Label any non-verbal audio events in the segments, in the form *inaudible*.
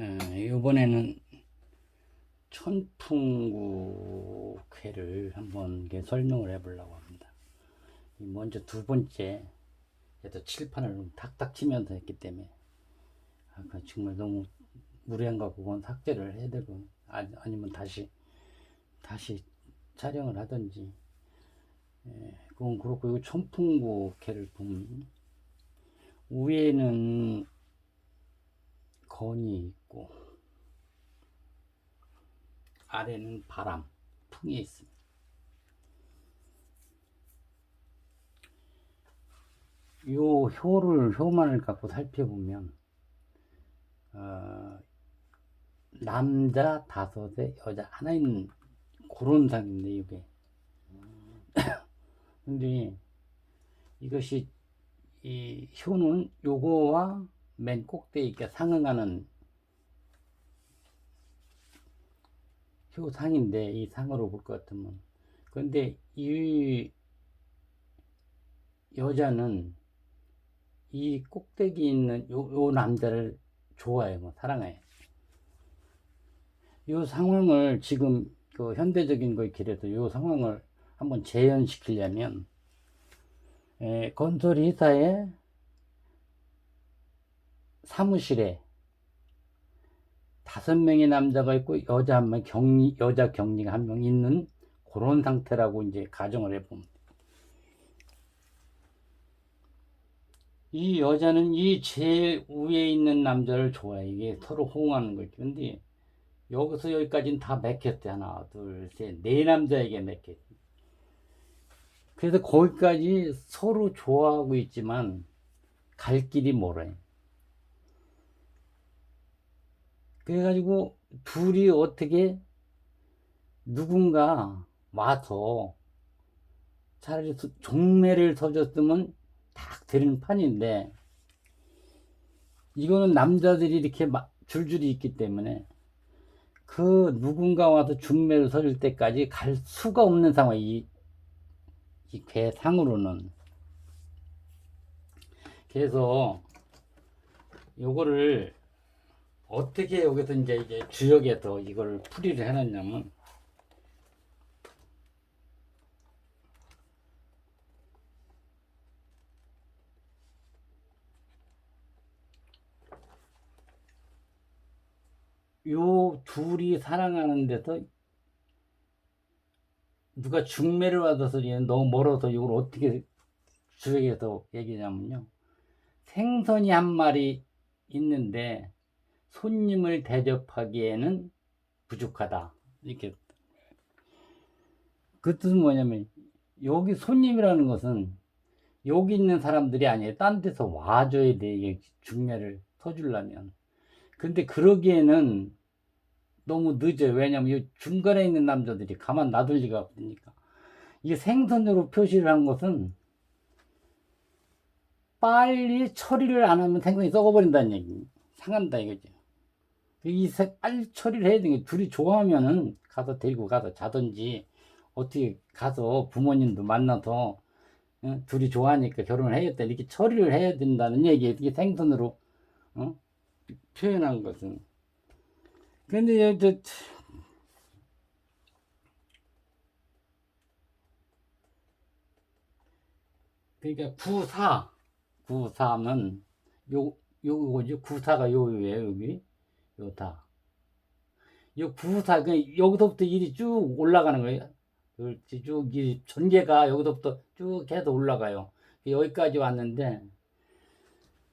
예, 이번에는 천풍구회를 한번 설명을 해보려고 합니다. 이 먼저 두 번째, 얘도 칠판을 탁탁 치면서 했기 때문에 아까 정말 너무 무리한가 그건 삭제를 해야 되고 아니, 아니면 다시 다시 촬영을 하든지 예, 그건 그렇고 이거 천풍구회를 보면 위에는 건이 있고 아래는 바람, 풍이 있습니다. 요 효를 효만을 갖고 살펴보면 어, 남자 다섯에 여자 하나 있는 그런 상인데 이게 *coughs* 근데 이것이 이 효는 요거와 맨 꼭대기가 상응하는 효상인데 이 상으로 볼 것 같으면. 근데 이 여자는 이 꼭대기 있는 요, 요 남자를 좋아해요 뭐 사랑해. 요 상황을 지금 그 현대적인 거에 길에서 요 상황을 한번 재현시키려면 에, 건설 회사의 사무실에 다섯 명의 남자가 있고 여자 한 명, 격리, 여자 격리가 한 명 있는 그런 상태라고 이제 가정을 해보면. 이 여자는 이 제일 위에 있는 남자를 좋아해. 이게 서로 호응하는 거지. 근데 여기서 여기까지는 다 맥혔대. 하나, 둘, 셋. 네 남자에게 맥혔대. 그래서 거기까지 서로 좋아하고 있지만 갈 길이 멀어요. 그래가지고 둘이 어떻게 누군가 와서 차라리 수- 종매를 서줬으면 딱 되는 판인데 이거는 남자들이 이렇게 막 줄줄이 있기 때문에 그 누군가 와서 중매를 서줄 때까지 갈 수가 없는 상황 이, 이 괴상으로는. 그래서 요거를 어떻게 여기서 이제 이제 주역에서 이걸 풀이를 해놨냐면 요 둘이 사랑하는 데서 누가 중매를 받아서 얘는 너무 멀어서 이걸 어떻게 주역에서 얘기냐면요. 생선이 한 마리 있는데 손님을 대접하기에는 부족하다. 이렇게. 그 뜻은 뭐냐면, 여기 손님이라는 것은 여기 있는 사람들이 아니에요. 딴 데서 와줘야 돼. 이게 중매를 서주려면. 근데 그러기에는 너무 늦어요. 왜냐면 이 중간에 있는 남자들이 가만 놔둘 리가 없으니까. 이게 생선으로 표시를 한 것은 빨리 처리를 안 하면 생선이 썩어버린다는 얘기. 상한다 이거죠. 이 세- 빨리 처리를 해야 되는 게 둘이 좋아하면은 가서 데리고 가서 자든지 어떻게 가서 부모님도 만나서 어? 둘이 좋아하니까 결혼을 해야겠다 이렇게 처리를 해야 된다는 얘기예요. 이게 생선으로 어? 표현한 것은. 근데 저, 저 그러니까 구사 구사는 요 요거죠 구사가 요예요 여기 요 구사 그 여기서부터 일이 쭉 올라가는 거예요 그렇지 쭉이 전개가 여기서부터 쭉 계속 올라가요 여기까지 왔는데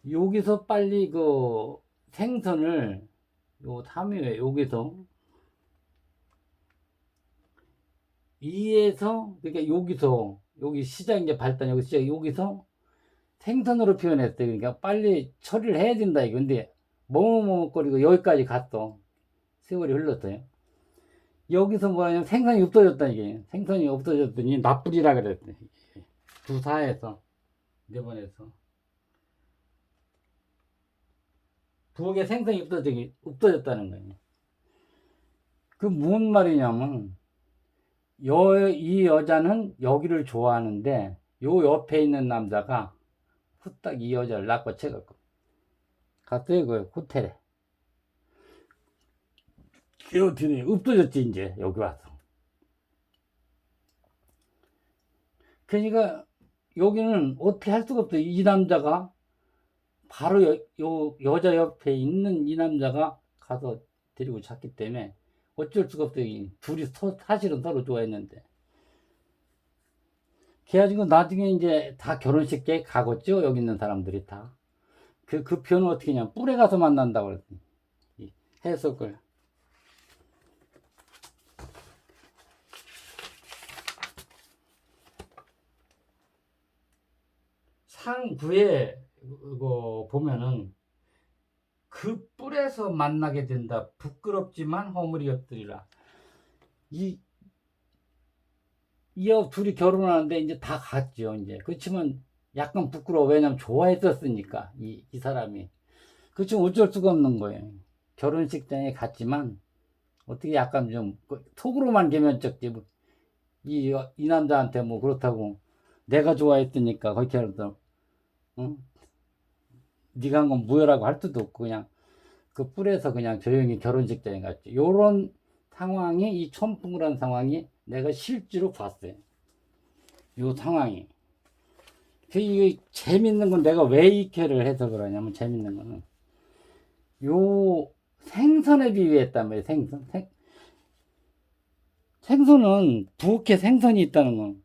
여기서 빨리 그 생선을 요 3위에 여기서 이에서 그러니까 여기서 여기 시장 이제 발단 여기 시장 여기서 생선으로 표현했어요. 그러니까 빨리 처리를 해야 된다 이거. 근데 머뭇머뭇거리고 여기까지 갔어. 세월이 흘렀어요. 여기서 뭐냐면 생선이 없어졌다 이게. 생선이 없어졌더니 나쁘리라 그랬대. 두사에서 네번에서 부엌에 생선이 없어졌, 없어졌다는 거예요. 그 무슨 말이냐면 여, 이 여자는 여기를 좋아하는데 요 옆에 있는 남자가 후딱 이 여자를 낚아채갖고 갔어요 그 호텔에 돼? 없어졌지 이제 여기 와서. 그러니까 여기는 어떻게 할 수가 없어. 이 남자가 바로 여, 요 여자 옆에 있는 이 남자가 가서 데리고 잤기 때문에 어쩔 수가 없어. 이 둘이 서, 사실은 서로 좋아했는데. 그래가지고 나중에 이제 다 결혼식에 가겠죠. 여기 있는 사람들이 다. 그, 그 표현은 어떻게 냐 뿔에 가서 만난다고 그랬더니. 이 해석을. 상부에 이거 보면은 그 뿔에서 만나게 된다. 부끄럽지만 허물이 없으리라. 이, 이어 둘이 결혼하는데 이제 다 갔죠. 이제. 그렇지만 약간 부끄러워. 왜냐면 좋아했었으니까. 이, 이 사람이. 그렇지만 어쩔 수가 없는 거예요. 결혼식장에 갔지만 어떻게 약간 좀그 속으로만 개면쩍지. 뭐 이, 이 남자한테 뭐 그렇다고 내가 좋아했으니까 그렇게 하면서 응? 네가 한 건 무효라고 할 수도 없고 그냥 그 뿔에서 그냥 조용히 결혼식장에 갔죠. 요런 상황이 이 천풍이라는 상황이 내가 실제로 봤어요. 요 상황이. 그 이게 재밌는 건 내가 왜 이렇게를 해석을 하냐면 재밌는 거는 요 생선에 비유했단 말이에요. 생선. 생, 생선은 부엌에 생선이 있다는 건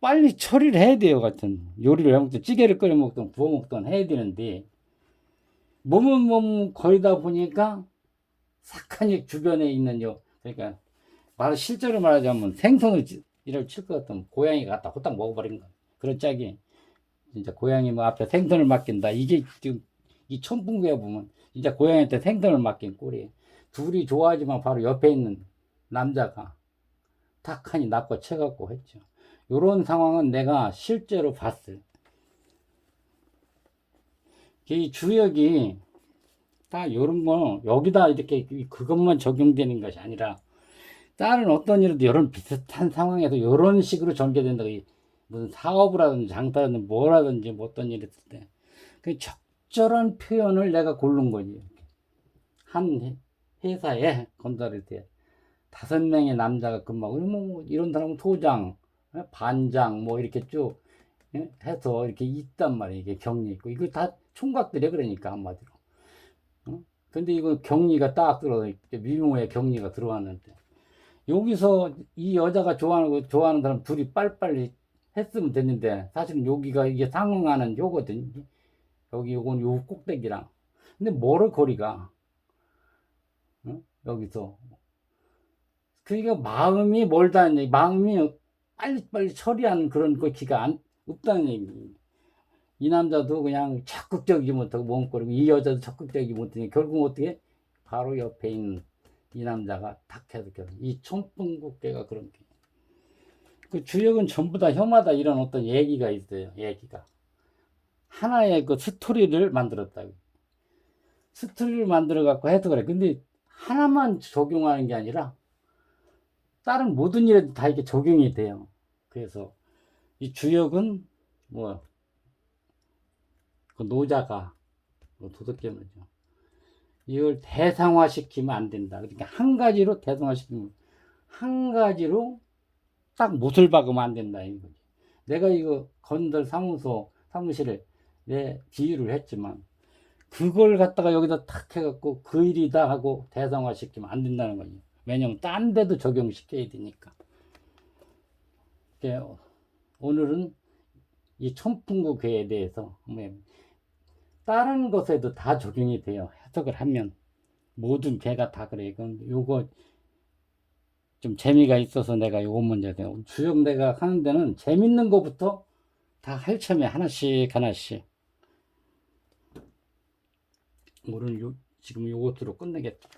빨리 처리를 해야 돼요. 같은 요리를 해 먹든 찌개를 끓여 먹든 구워 먹든 해야 되는데 몸은 몸 거리다 보니까 sak하니 주변에 있는 요 그러니까 말 실제로 말하자면 생선을 찌- 이를 칠것 같으면 고양이가 갖다 호딱 먹어버린 거 그런 짝이 진짜 고양이 뭐 앞에 생선을 맡긴다. 이게 지금 이 천풍구에 보면 진짜 고양이한테 생선을 맡긴 꼴이에요 둘이 좋아하지만 바로 옆에 있는 남자가 탁하니 납고 쳐갖고 했죠. 요런 상황은 내가 실제로 봤어요. 이 주역이 딱 요런 거 여기다 이렇게 그것만 적용되는 것이 아니라 다른 어떤 일에도 이런 비슷한 상황에서 이런 식으로 전개된다. 이 무슨 사업을 하든지 장사라든지 뭐라든지 뭐 어떤 일이 있을 때. 그 적절한 표현을 내가 고른 거지. 한 회- 회사에 건설일 때 다섯 명의 남자가 근무하고 뭐 이런 사람은 소장, 예, 반장 뭐 이렇게 쭉 예, 해서 이렇게 있단 말이에요. 이게 격리 있고 이거 다 총각들이 그러니까 한마디로. 어? 근데 이거 격리가 딱 들어서 미모의 격리가 들어왔는데 여기서 이 여자가 좋아하는 거 좋아하는 사람 둘이 빨리빨리 했으면 됐는데 사실은 여기가 이게 상응하는 요거든 여기 요건 요 꼭대기랑 근데 뭐를 거리가 어? 여기서 그러니까 마음이 멀다는 얘기 마음이 빨리빨리 처리하는 그런 거 기가 안, 없다는 얘기 이 남자도 그냥 적극적이지 못하고 멈거리고 이 여자도 적극적이지 못하니 결국 어떻게 바로 옆에 있는 이 남자가 탁 해서 결혼. 이 천풍국계가 그런 게. 그 주역은 전부 다 혐하다 이런 어떤 얘기가 있어요. 얘기가. 하나의 그 스토리를 만들었다고. 스토리를 만들어 갖고 해석을 해. 근데 하나만 적용하는 게 아니라 다른 모든 일에도 다 이게 적용이 돼요. 그래서 이 주역은 뭐, 그 노자가 뭐 도덕계문이죠. 이걸 대상화시키면 안 된다. 그러니까 한 가지로 대상화시키면 한 가지로 딱 못을 박으면 안 된다 이거지. 내가 이거 건설 사무소 사무실에 내 비유를 했지만 그걸 갖다가 여기다 탁 해갖고 그 일이다 하고 대상화 시키면 안 된다는 거지. 왜냐면 딴 데도 적용시켜야 되니까. 오늘은 이 천풍구 괴에 대해서 한번 다른 것에도 다 적용이 돼요. 해석을 하면 모든 개가 다 그래. 이건 요거 좀 재미가 있어서 내가 요거 문제 돼요. 주역 내가 하는 데는 재밌는 거부터 다 할참에 하나씩 하나씩. 오늘 요 지금 요것으로 끝내겠다.